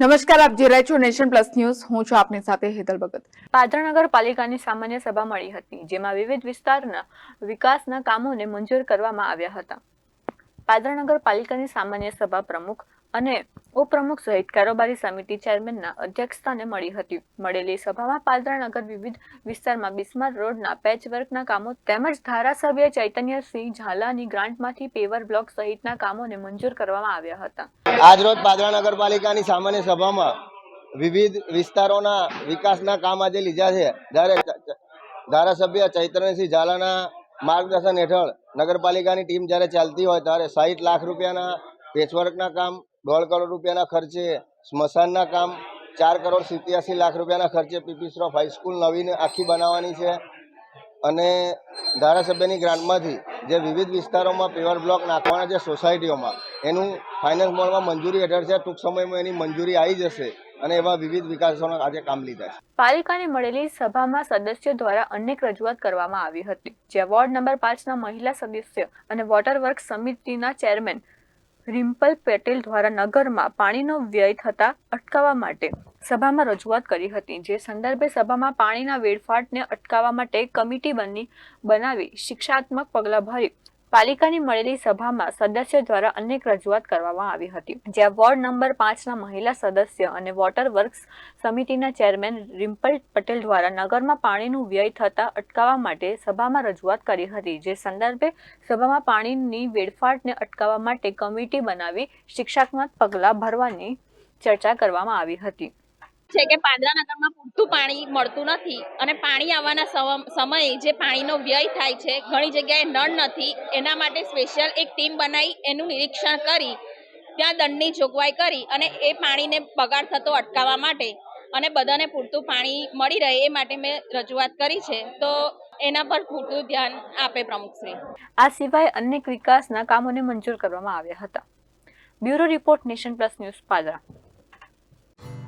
નમસ્કાર, આપ જોઈ રહ્યા છો નેશન પ્લસ ન્યૂઝ. હું છું આપની સાથે હેતલ ભગત. પાદરા નગરપાલિકાની સામાન્ય સભા મળી હતી, જેમાં વિવિધ વિસ્તારના વિકાસના કામોને મંજૂર કરવામાં આવ્યા હતા. પાદરા નગરપાલિકાની સામાન્ય સભા પ્રમુખ અને ઉપપ્રમુખ સહિત કારોબારી સમિતિ ચેરમેનના અધ્યક્ષસ્થાને મળી હતી. મળેલી સભામાં પાદરા નગર વિવિધ વિસ્તારમાં બિસ્માર રોડના પેચવર્કના કામો તેમજ ધારાસભ્ય ચૈતન્યસિંહ ઝાલાની ગ્રાન્ટમાંથી પેવર બ્લોક સહિતના કામોને મંજૂર કરવામાં આવ્યા હતા. આજરોજ પાદરા નગરપાલિકાની સામાન્ય સભામાં વિવિધ વિસ્તારોના વિકાસના કામ આજે લીધા છે. જ્યારે ધારાસભ્ય ચૈતન્યસિંહ ઝાલાના માર્ગદર્શન હેઠળ નગરપાલિકાની ટીમ જ્યારે ચાલતી હોય ત્યારે સાહીઠ લાખ રૂપિયાના પેચવર્કના કામ દોઢ કરોડ રૂપિયાના ખર્ચે સ્મશાનના કામ, ચાર કરોડ સિત્યાસી લાખ રૂપિયાના ખર્ચે પીપી શ્રોફ હાઈસ્કૂલ નવીન આખી બનાવવાની છે. અને ધારાસભ્યની ગ્રાન્ટમાંથી જે વિવિધ વિસ્તારોમાં પેવર બ્લોક નાખવાના છે સોસાયટીઓમાં, એનું ફાઇનાન્સ મોડમાં મંજૂરી હેઠળ છે. ટૂંક સમયમાં એની મંજૂરી આવી જશે અને એવા વિવિધ વિકાસોના આજે કામ લીધા છે. પાલિકાની મળેલી સભામાં સદસ્યો દ્વારા અનેક રજૂઆત કરવામાં આવી હતી. જ્યાં વોર્ડ નંબર પાંચના મહિલા સદસ્ય અને વોટર વર્ક સમિતિના ચેરમેન રિમ્પલ પટેલ દ્વારા નગરમાં પાણીનો વ્યય થતા અટકાવવા માટે સભામાં રજૂઆત કરી હતી, જે સંદર્ભે સભામાં પાણીના વેડફાટને અટકાવવા માટે કમિટી બની બનાવી શિક્ષાત્મક પગલાં ભરી પાલિકાની મળેલી સભામાં સદસ્ય દ્વારા અનેક રજૂઆત કરવામાં આવી હતી. જ્યાં વોર્ડ નંબર પાંચના મહિલા સદસ્ય અને વોટર વર્ક્સ સમિતિના ચેરમેન રિમ્પલ પટેલ દ્વારા નગરમાં પાણીનું વ્યય થતા અટકાવવા માટે સભામાં રજૂઆત કરી હતી. જે સંદર્ભે સભામાં પાણીની વેડફાટને અટકાવવા માટે કમિટી બનાવી શિક્ષાત્મક પગલાં ભરવાની ચર્ચા કરવામાં આવી હતી. છે કે પાદરા નગરમાં પૂરતું પાણી મળતું નથી અને પાણી આવવાના સમ- સમયે જે પાણીનો વ્યય થાય છે, ઘણી જગ્યાએ નળ નથી, એના માટે સ્પેશિયલ એક ટીમ બનાવી એનું નિરીક્ષણ કરી, ત્યાં દંડની જોગવાઈ કરી અને એ પાણીને બગાડ થતો અટકાવવા માટે અને બધાને પૂરતું પાણી મળી રહે એ માટે મેં રજૂઆત કરી છે. તો એના પર પૂરતું ધ્યાન આપે પ્રમુખશ્રી. આ સિવાય અનેક વિકાસના કામોને મંજૂર કરવામાં આવ્યા હતા. Bureau report nation plus news Padra.